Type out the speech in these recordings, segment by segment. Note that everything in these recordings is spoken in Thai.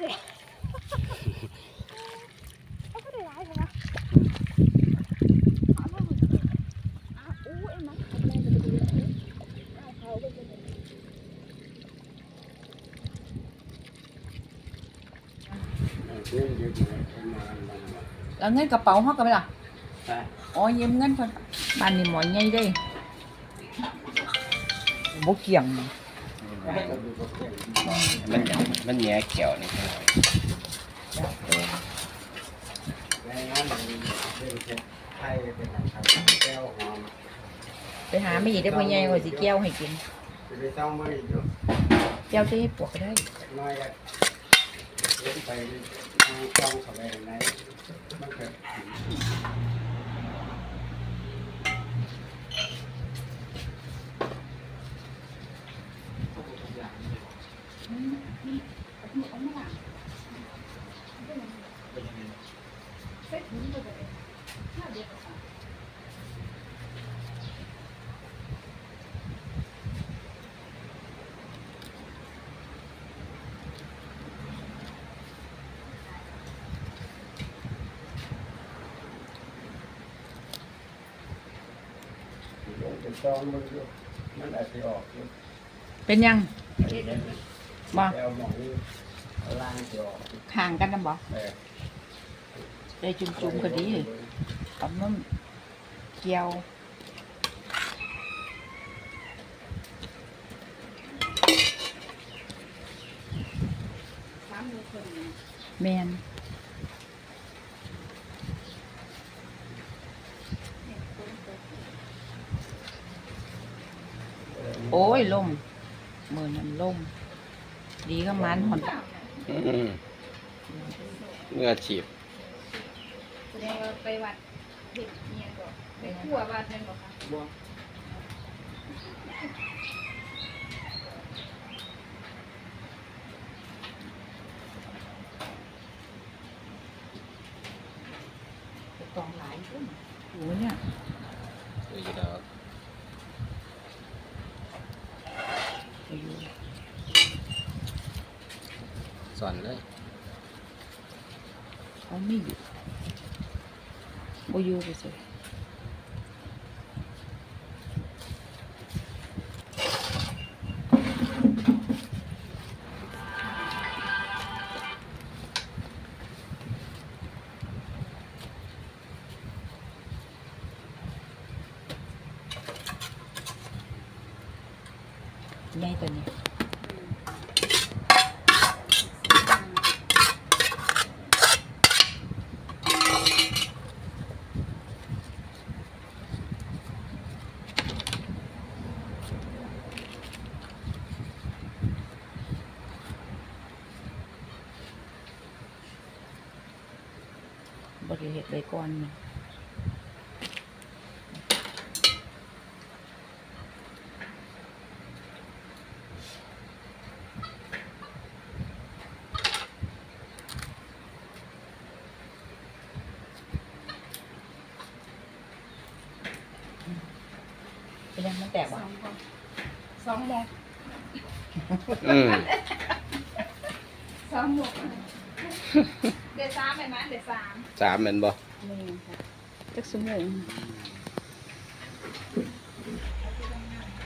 kìa. Là ngân cặp bóng hoặc là? À. ôi em ngân phần bàn thì mỏi nhây đây. Bố kiểng มันยังมันแย่เขียวนี่ครับแรงงานมันเป็นเช็ดไทยเป็นนะครับแก้วหอมไปหาไม่อีได้พ่อใหญ่ว่าสิแก้วให้กินแก้วจะให้ปวกก็ได้ไปดูกล้องเข้าไปในมันเกิด เป็น ซองมันอยู่มันอาจจะออกอยู่เป็นยังบ่แก้วหมองนี่เอาล่างจะออกอยู่ห่างกันนำบ่แต่ได้จุ่มๆก็ดีเอามันเกี่ยวแม่น ยล่มมือนั้นล่ม ดีก็มันหอนอืมเมื่อฉีบแสดงว่าไปวัดเด็กเนี่ยก็ไปทั่ววัดนั่นบอกค่ะบ่กองหลายขึ้นโอ้เนี่ย อยู่แล้ว ไปอยู่ ส อนเลยเขาไม่อยู่บ่อยู่ไปสิใหญ่ตัวนี้ บริเหตุใบก่อนนี่เป็นยังมันแตกสวะองคนสองโมงอืมสองโมงเดือนสามเห็นไหมเดือนสามสามแม่นบ่นี่ค่ะจักสมง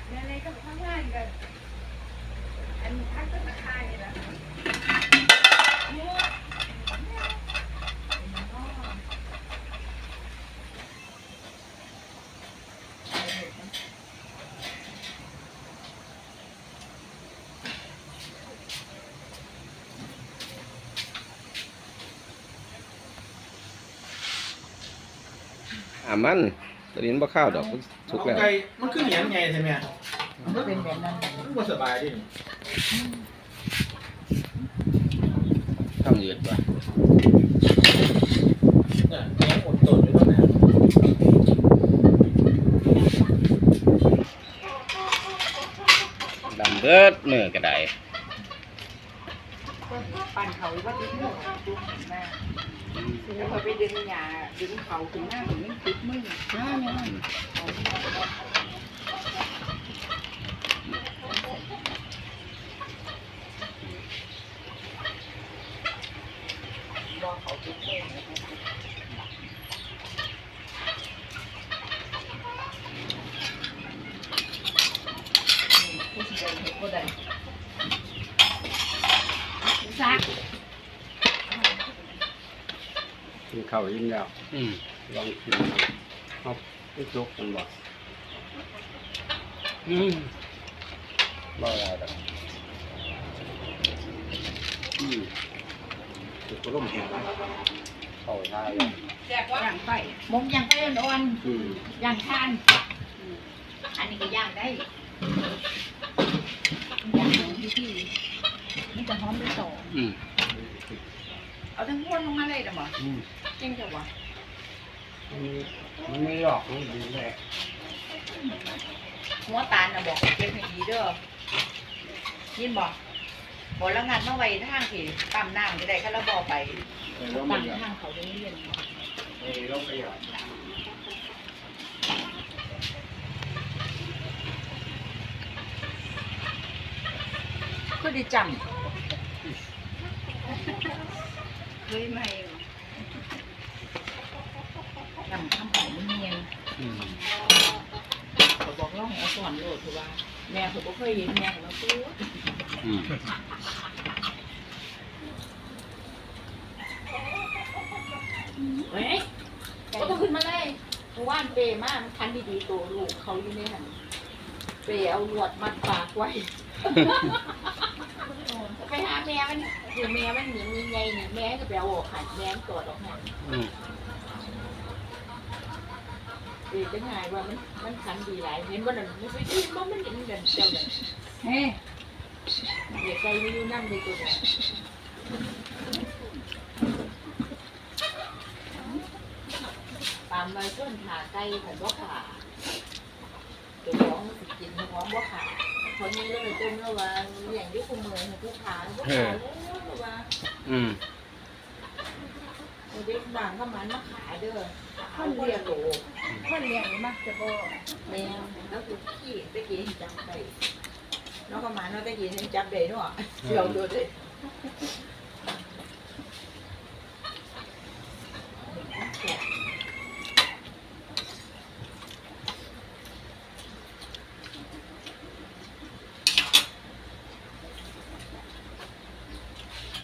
เดือนอะไรก็ทำงานกันอันนี้พักต้นราคาอยู่แล้ว อ่ามันตัวนี้มันบ่เข้าวดอกสุกแล้ว ไก่มันคือเหนียงไงใช่ไหมมันเป็นแบบนั้นมันบ่สบายดิทำยืดบ่เนี่ยเหนียงอดตนอยู่ตรงไหนดำเบิดมือก็ได้ ปั่นเขาว่าดึงหัวดึงหน้า แล้วพอไปดึงหยาดึงเขาถึงหน้าถึงมันติดมือหน้าเนี่ยรอเขาติดเลยผู้สิได้เห็นบ่ได้ซัก กิน ข้าวอิ่มแล้วอืมลองกินเอาไปจุกกันบ่อืมบ่ได้ดอกอืมจุกก็ร่มหัวเข้าท่าเลยแจกว่าย่างไฟมงย่างไฟอ่อนอืมๆย่างทานอันนี้ก็ย่างได้ย่างของพี่พี่นี่จะหอมไปต่ออืมเอาทั้งม้วนลงมาเลยเด้อบ่อืม จริงจังวะมันมีมันไม่หลอกมันดีเลยหัวตาลน่ะบอกเก็บให้ดีเด้อยินบอกบอกแล้วงานเมื่อไว้ทางที่ปั๊มน้ำจะได้ก็แล้วบอกไปเออแล้วมัตั้นงก็ทางเขาเรียนเออแล้วไปหยอดก็ได้จำเคยไหม จำคำของมันเนียนอืมเขาบอกล่องเอาสอนโลดคือว่า แม่เขาบ่เคยเห็นแม่ของเขาพูดอืมเฮ้ยก็ต้องขึ้นมาเลยเพราะว่านเปย์มากมันคันดีๆตัวลูกเขาอยู่ในหันเปย์เอาหนวดมัดปากไว้ ไปหาแม่มันคือแม่มันหนีมีไงหนีแม่ก็ไปเอาออกหันแม่มันกอดออกหันอืม เปย์จะง่ายว่ามันมันคันดีหลายเห็นว่านั่นไม่ไปที่มันเห็นกันเจ้าเลยเฮ้เด็กใจไม่รู้นั่งเลยตัวเนี่ยตามมาต้นขาไก่ผัดบ่ขาตัวของสิกินของบ่ขาคนนี้เลยต้มแล้วว่าเลี้ยงด้วยคุมมือให้ผู้ขาบ่ขาแล้วว่าอืม เด็กบางก็มันมาขายเด้อคนเรียกโหลคนเลี้ยงนี่มักจะบ่แม่แล้วคือขี้ตะกี้จับได้น้องก็มาเนาะตะกี้จับได้เนาะเดี๋ยวดูดิ